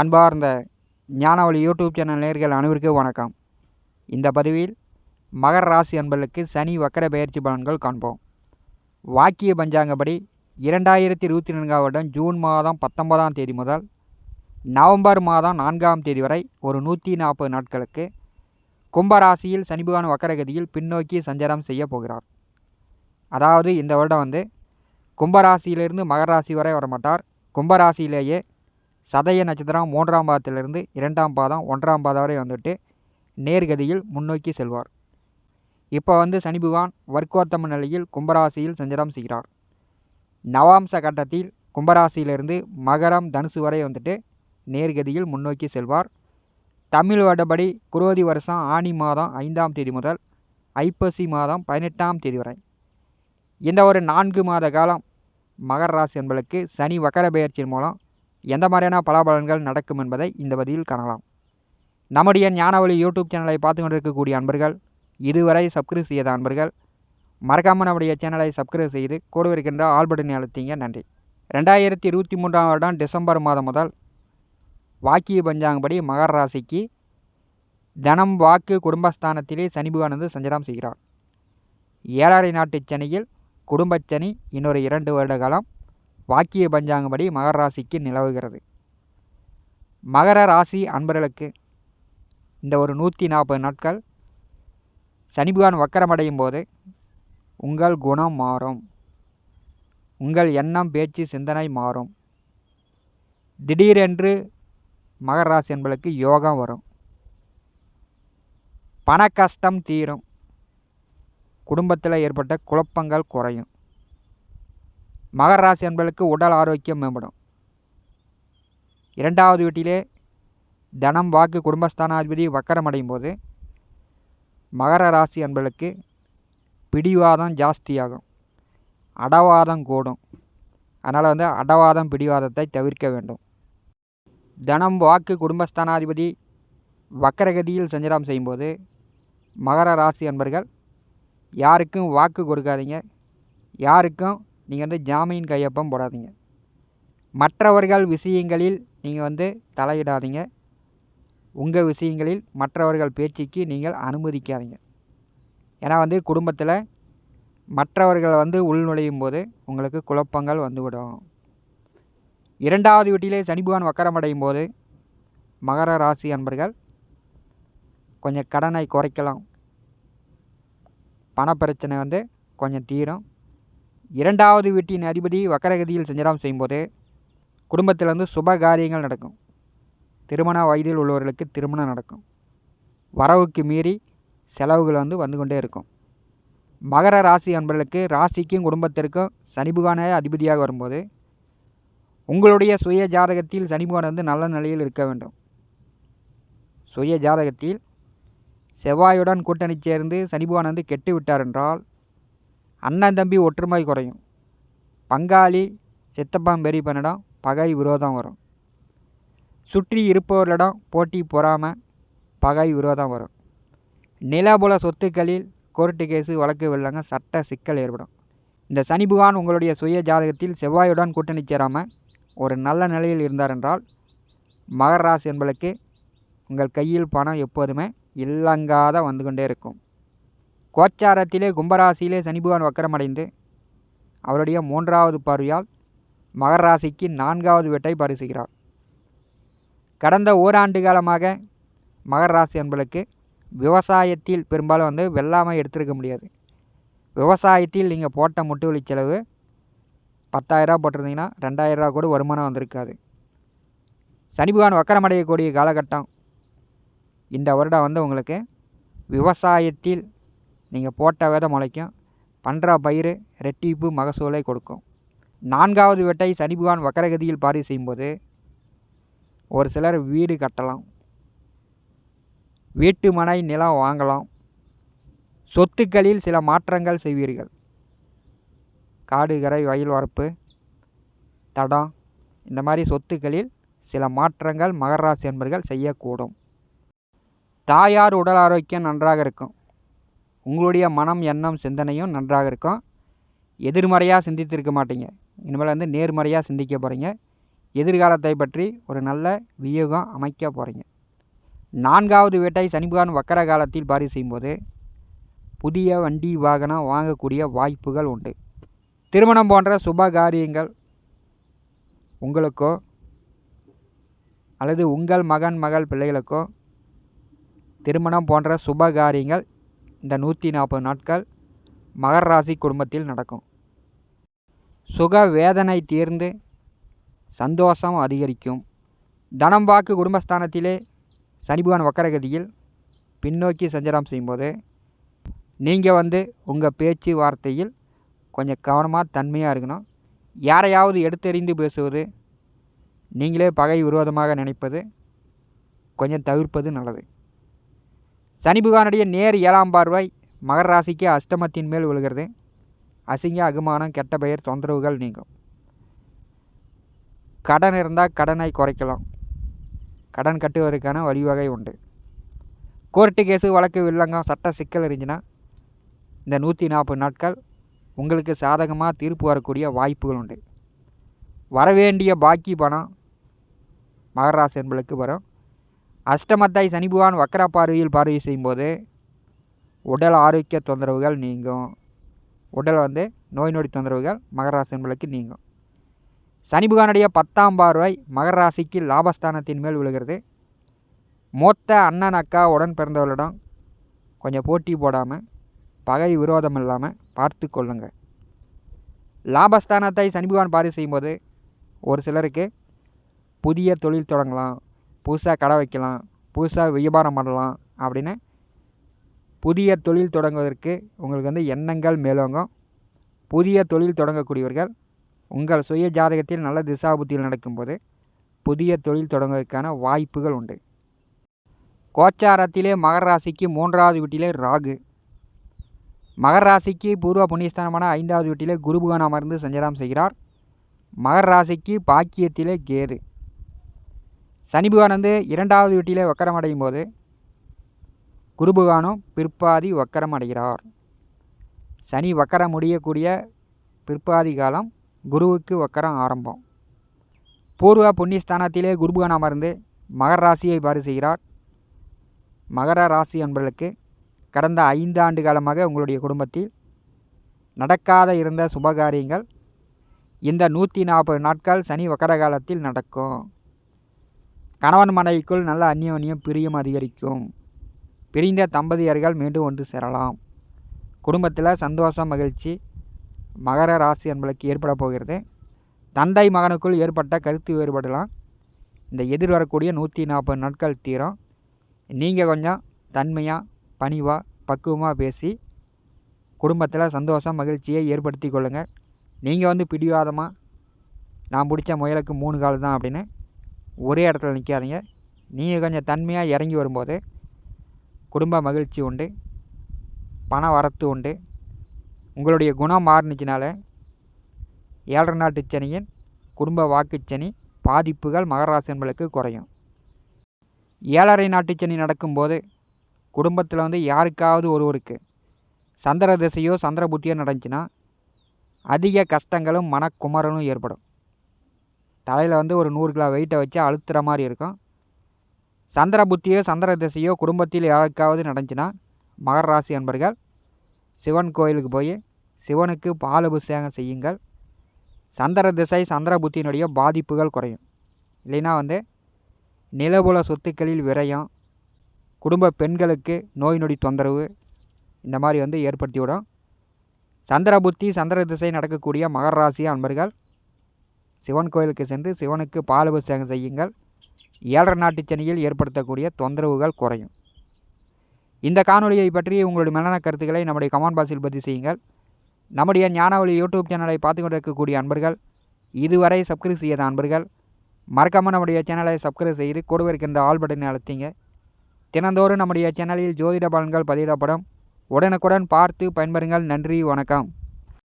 அன்பார்ந்த ஞானவழி YouTube channel நேர்கள் அனைவருக்கும் வணக்கம். இந்த பதிவில் மகர ராசி அன்பர்களுக்கு சனி வக்கர பயிற்சி பலன்கள் காண்போம். வாக்கிய பஞ்சாங்கப்படி இரண்டாயிரத்தி இருபத்தி நான்காம் வருடம் ஜூன் மாதம் பத்தொன்பதாம் தேதி முதல் நவம்பர் மாதம் நான்காம் தேதி வரை ஒரு நூற்றி நாற்பது நாட்களுக்கு கும்பராசியில் சனிபகவான் வக்கரகதியில் பின்னோக்கி சஞ்சாரம் செய்ய போகிறார். அதாவது இந்த வருடம் வந்து கும்பராசியிலிருந்து மகர ராசி வரை வரமாட்டார். கும்பராசியிலேயே சதய நட்சத்திரம் மூன்றாம் பாதத்திலிருந்து இரண்டாம் பாதம் ஒன்றாம் பாதம் வரை வந்துட்டு நேர்கதியில் முன்னோக்கி செல்வார். இப்போ வந்து சனி பகவான் வர்க்கோத்தம நிலையில் கும்பராசியில் சஞ்சாரம் செய்கிறார். நவாம்ச கட்டத்தில் கும்பராசியிலிருந்து மகரம் தனுசு வரை வந்துட்டு நேர்கதியில் முன்னோக்கி செல்வார். தமிழ் வடபடி குரோதி வருஷம் ஆனி மாதம் ஐந்தாம் தேதி முதல் ஐப்பசி மாதம் பதினெட்டாம் தேதி வரை. இந்த ஒரு நான்கு மாத காலம் மகர ராசி என்பதற்கு சனி வக்கர பெயர்ச்சியின் மூலம் எந்த மாதிரியான பலாபலன்கள் நடக்கும் என்பதை இந்த பதிவில் காணலாம். நம்முடைய ஞானவழி யூடியூப் சேனலை பார்த்து கொண்டிருக்கக்கூடிய அன்பர்கள் இதுவரை சப்ஸ்கிரைப் செய்யாத அன்பர்கள் மறக்காமல் நம்முடைய சேனலை சப்ஸ்கிரைப் செய்து கூட இருக்கின்ற ஆல் பட்டனை அழுத்திங்க. நன்றி. ரெண்டாயிரத்தி இருபத்தி மூன்றாம் வருடம் டிசம்பர் மாதம் முதல் வாக்கிய பஞ்சாங்கப்படி மகர ராசிக்கு தனம் வாக்கு குடும்பஸ்தானத்திலே சனிபுவானது சஞ்சலம் செய்கிறார். ஏழரை நாட்டு சனியில் குடும்பச்சனி இன்னொரு இரண்டு வருட காலம் வாக்கிய பஞ்சாங்கப்படி மகர ராசிக்கு நிலவுகிறது. மகர ராசி அன்பர்களுக்கு இந்த ஒரு நூற்றி நாற்பது நாட்கள் சனிபகவான் வக்கரமடையும் போது உங்கள் குணம் மாறும். உங்கள் எண்ணம் பேச்சு சிந்தனை மாறும். திடீரென்று மகர ராசி என்பதற்கு யோகம் வரும். பண கஷ்டம் தீரும். குடும்பத்தில் ஏற்பட்ட குழப்பங்கள் குறையும். மகர ராசி என்பதற்கு உடல் ஆரோக்கியம் மேம்படும். இரண்டாவது வீட்டிலே தனம் வாக்கு குடும்பஸ்தானாதிபதி வக்கரமடையும் போது மகர ராசி என்பதற்கு பிடிவாதம் ஜாஸ்தியாகும். அடவாதம் கூடும். அதனால் வந்து அடவாதம் பிடிவாதத்தை தவிர்க்க வேண்டும். தனம் வாக்கு குடும்பஸ்தானாதிபதி வக்கரகதியில் சஞ்சலம் செய்யும்போது மகர ராசி அன்பர்கள் யாருக்கும் வாக்கு கொடுக்காதீங்க. யாருக்கும் நீங்கள் வந்து ஜாமீன் கையொப்பம் போடாதீங்க. மற்றவர்கள் விஷயங்களில் நீங்கள் வந்து தலையிடாதீங்க. உங்கள் விஷயங்களில் மற்றவர்கள் பேச்சுக்கு நீங்கள் அனுமதிக்காதீங்க. ஏன்னா வந்து குடும்பத்தில் மற்றவர்கள் வந்து உள்நுழையும் போது உங்களுக்கு குழப்பங்கள் வந்துவிடும். இரண்டாவது வீட்டிலே சனிபகவான் வக்கரமடையும் போது மகர ராசி அன்பர்கள் கொஞ்சம் கடனை குறைக்கலாம். பணப்பிரச்சனை வந்து கொஞ்சம் தீரும். இரண்டாவது வீட்டின் அதிபதி வக்கரகதியில் சஞ்சாரம் செய்யும்போது குடும்பத்தில் வந்து சுப காரியங்கள் நடக்கும். திருமண வயதில் உள்ளவர்களுக்கு திருமணம் நடக்கும். வரவுக்கு மீறி செலவுகள் வந்து வந்து கொண்டே இருக்கும். மகர ராசி அன்பர்களுக்கு ராசிக்கும் குடும்பத்திற்கும் சனிபுகான அதிபதியாக வரும்போது உங்களுடைய சுய ஜாதகத்தில் சனிபுகான் வந்து நல்ல நிலையில் இருக்க வேண்டும். சுய ஜாதகத்தில் செவ்வாயுடன் கூட்டணி சேர்ந்து சனிபுகான் வந்து கெட்டு விட்டார் என்றால் அண்ணன் தம்பி ஒற்றுமை குறையும். பங்காளி சித்தப்பான் பெரியப்பனிடம் பகை விரோதம் வரும். சுற்றி இருப்பவர்களிடம் போட்டி பொறாமல் பகை விரோதம் வரும். நிலபுல சொத்துக்களில் கோர்ட்டு கேஸு வழக்கு வெள்ளங்க சட்ட சிக்கல் ஏற்படும். இந்த சனி புகான் உங்களுடைய சுய ஜாதகத்தில் செவ்வாயுடன் கூட்டணி சேராமல் ஒரு நல்ல நிலையில் இருந்தார் என்றால் மகர ராசி என்பதற்கு உங்கள் கையில் பணம் எப்போதுமே இல்லங்காத வந்து கொண்டே இருக்கும். கோச்சாரத்திலே கும்பராசியிலே சனி பகவான் வக்கரமடைந்து அவருடைய மூன்றாவது பார்வையால் மகர ராசிக்கு நான்காவது வீட்டை பரிசுகிறார். கடந்த ஓராண்டு காலமாக மகர ராசி என்பதற்கு விவசாயத்தில் பெரும்பாலும் வந்து வெள்ளாமை எடுத்திருக்க முடியாது. விவசாயத்தில் நீங்கள் போட்ட முட்டுவலி செலவு பத்தாயிரரூபா போட்டிருந்தீங்கன்னா ரெண்டாயிரரூபா கூட வருமானம் வந்திருக்காது. சனி பகவான் வக்கரமடையக்கூடிய காலகட்டம் இந்த வருடம் வந்து உங்களுக்கு விவசாயத்தில் நீங்கள் போட்ட விதை முளைக்கும். பண்ணுற பயிர் ரெட்டிப்பு மகசூலை கொடுக்கும். நான்காவது வெட்டை சனி பகவான் வக்கரகதியில் பாரி செய்யும்போது ஒரு சிலர் வீடு கட்டலாம். வீட்டு மனை நிலம் வாங்கலாம். சொத்துக்களில் சில மாற்றங்கள் செய்வீர்கள். காடு கரை வயல் வரப்பு தடம் இந்த மாதிரி சொத்துக்களில் சில மாற்றங்கள் மகராசி என்பர்கள் செய்யக்கூடும். தாயார் உடல் ஆரோக்கியம் நன்றாக இருக்கும். உங்களுடைய மனம் எண்ணம் சிந்தனையும் நன்றாக இருக்கும். எதிர்மறையாக சிந்தித்திருக்க மாட்டீங்க. இனிமேல் வந்து நேர்மறையாக சிந்திக்க போகிறீங்க எதிர்காலத்தை பற்றி ஒரு நல்ல வியூகம் அமைக்க போகிறீங்க நான்காவது வீட்டை சனிபகவான் வக்கர காலத்தில் பாரி செய்யும்போது புதிய வண்டி வாகனம் வாங்கக்கூடிய வாய்ப்புகள் உண்டு. திருமணம் போன்ற சுப காரியங்கள் உங்களுக்கோ அல்லது உங்கள் மகன் மகள் பிள்ளைகளுக்கோ திருமணம் போன்ற சுப காரியங்கள் இந்த நூற்றி நாற்பது நாட்கள் மகர ராசி குடும்பத்தில் நடக்கும். சுக வேதனை தீர்ந்து சந்தோஷம் அதிகரிக்கும். தனம் வாக்கு குடும்பஸ்தானத்திலே சனிபகவான் வக்கரகதியில் பின்னோக்கி சஞ்சாரம் செய்யும்போது நீங்கள் வந்து உங்கள் பேச்சு வார்த்தையில் கொஞ்சம் கவனமாக தன்மையாக இருக்கணும். யாரையாவது எடுத்தெறிந்து பேசுவது நீங்களே பகை விரோதமாக நினைப்பது கொஞ்சம் தவிர்ப்பது நல்லது. சனிபுகானுடைய நேர் ஏழாம் பார்வை மகர ராசிக்கு அஷ்டமத்தின் மேல் விழுகிறது. அசிங்க அகுமானம் கெட்ட பெயர் தொந்தரவுகள் நீங்கும். கடன் இருந்தால் கடனை குறைக்கலாம். கடன் கட்டுவதற்கான வழிவகை உண்டு. கோர்ட்டு கேஸு வழக்கு வில்லங்கம் சட்ட சிக்கல் இருந்துச்சுன்னா இந்த நூற்றி நாற்பது நாட்கள் உங்களுக்கு சாதகமாக தீர்ப்பு வரக்கூடிய வாய்ப்புகள் உண்டு. வரவேண்டிய பாக்கி பணம் மகராசி என்பளுக்கு வரும். அஷ்டமத்தை சனிபுவான் வக்கர பார்வையில் பார்வை செய்யும்போது உடல் ஆரோக்கிய தொந்தரவுகள் நீங்கும். உடல் வந்து நோய் நொடி தொந்தரவுகள் மகராசி என்பளுக்கு நீங்கும். சனி பகவானுடைய பத்தாம் பார்வை மகர ராசிக்கு லாபஸ்தானத்தின் மேல் விழுகிறது. மொத்த அண்ணன் அக்கா உடன் பிறந்தவர்களிடம் கொஞ்சம் போட்டி போடாமல் பகை விரோதம் இல்லாமல் பார்த்து கொள்ளுங்கள் லாபஸ்தானத்தை சனி பகவான் செய்யும்போது ஒரு சிலருக்கு புதிய தொழில் தொடங்கலாம். புதுசாக கடை வைக்கலாம் புதுசாக வியாபாரம் பண்ணலாம் அப்படின்னு புதிய தொழில் தொடங்குவதற்கு உங்களுக்கு வந்து எண்ணங்கள் மேலோங்கும். புதிய தொழில் தொடங்கக்கூடியவர்கள் உங்கள் சுய ஜாதகத்தில் நல்ல திசாபுத்தியில் நடக்கும்போது புதிய தொழில் தொடங்குவதற்கான வாய்ப்புகள் உண்டு. கோச்சாரத்திலே மகர ராசிக்கு மூன்றாவது வீட்டிலே ராகு. மகர ராசிக்கு பூர்வ புண்ணியஸ்தானமான ஐந்தாவது வீட்டிலே குருபுகான் அமர்ந்து சஞ்சாரம் செய்கிறார். மகர ராசிக்கு பாக்கியத்திலே கேது. சனி பகவான் வந்து இரண்டாவது வீட்டிலே வக்கரம் அடையும் போது குருபுகானும் பிற்பாதி வக்கரம் அடைகிறார் சனி வக்கரம் முடியக்கூடிய பிற்பாதி காலம் குருவுக்கு வக்கரம் ஆரம்பம். பூர்வ புண்ணியஸ்தானத்திலே குருபகன் அமர்ந்து மகர ராசியை பாரு செய்கிறார். மகர ராசி என்பதற்கு கடந்த ஐந்து ஆண்டு காலமாக உங்களுடைய குடும்பத்தில் நடக்காத இருந்த சுபகாரியங்கள் இந்த நூற்றி நாற்பது நாட்கள் சனி வக்கர காலத்தில் நடக்கும். கணவன் மனைவிக்குள் நல்ல அந்யோன்யம் பிரியம் அதிகரிக்கும். பிரிந்த தம்பதியர்கள் மீண்டும் ஒன்று சேரலாம். குடும்பத்தில் சந்தோஷம் மகிழ்ச்சி மகர ராசி என்பதற்கு ஏற்பட போகிறது. தந்தை மகனுக்குள் ஏற்பட்ட கருத்து வேறுபடலாம் இந்த எதிர் வரக்கூடிய நூற்றி நாற்பது நாட்கள் தீரும். நீங்கள் கொஞ்சம் தன்மையாக பணிவாக பக்குவமாக பேசி குடும்பத்தில் சந்தோஷம் மகிழ்ச்சியை ஏற்படுத்தி கொள்ளுங்கள் நீங்கள் வந்து பிடிவாதமாக நான் பிடிச்ச முயலுக்கு மூணு கால் தான் அப்படின்னு ஒரே இடத்துல நிற்காதீங்க நீங்கள் கொஞ்சம் தன்மையாக இறங்கி வரும்போது குடும்ப மகிழ்ச்சி உண்டு. பண வரத்து உண்டு. உங்களுடைய குணம் மாறுனுச்சுனால ஏழரை நாட்டு சனியின் குடும்ப வாக்குச்சனி பாதிப்புகள் மகராசன்களுக்கு குறையும். ஏழரை நாட்டு சனி நடக்கும்போது குடும்பத்தில் வந்து யாருக்காவது ஒருவருக்கு சந்திர திசையோ சந்திர புத்தியோ நடந்துச்சுன்னா அதிக கஷ்டங்களும் மனக்குமரனும் ஏற்படும். தலையில் வந்து ஒரு நூறு கிலோ வெயிட்டை வச்சு அழுத்துற மாதிரி இருக்கும். சந்திர புத்தியோ சந்திர திசையோ குடும்பத்தில் யாருக்காவது நடந்துச்சுன்னா மகர ராசி அன்பர்கள் சிவன் கோயிலுக்கு போய் சிவனுக்கு பால் அபிஷேகம் செய்யுங்கள். சந்திர திசை சந்திர புத்தியினுடைய பாதிப்புகள் குறையும். இல்லைன்னா வந்து நிலபுல சொத்துக்களில் விரயம் குடும்ப பெண்களுக்கு நோய் நொடி தொந்தரவு இந்த மாதிரி வந்து ஏற்படுத்திவிடும் சந்திர புத்தி சந்திர திசை நடக்கக்கூடிய மகர ராசி அன்பர்கள் சிவன் கோயிலுக்கு சென்று சிவனுக்கு பாலபிஷேகம் செய்யுங்கள். ஏழரை நாட்டு சனியில் ஏற்படுத்தக்கூடிய தொந்தரவுகள் குறையும். இந்த காணொலியை பற்றி உங்களுடைய மனநல கருத்துக்களை நம்முடைய கமெண்ட் பாக்ஸில் பதிவு செய்யுங்கள். நம்முடைய ஞானவழி யூடியூப் சேனலை பார்த்து கொண்டிருக்கக்கூடிய அன்பர்கள் இதுவரை சப்ஸ்கிரைப் செய்யாத அன்பர்கள் மறக்காமல் நம்முடைய சேனலை சப்ஸ்கிரைப் செய்து கூட இருக்கின்ற ஆல் பட்டனை அழுத்திங்க. தினந்தோறும் நம்முடைய சேனலில் ஜோதிட பலன்கள் பதிவிடப்படும். உடனுக்குடன் பார்த்து பயன்பெறுங்கள். நன்றி வணக்கம்.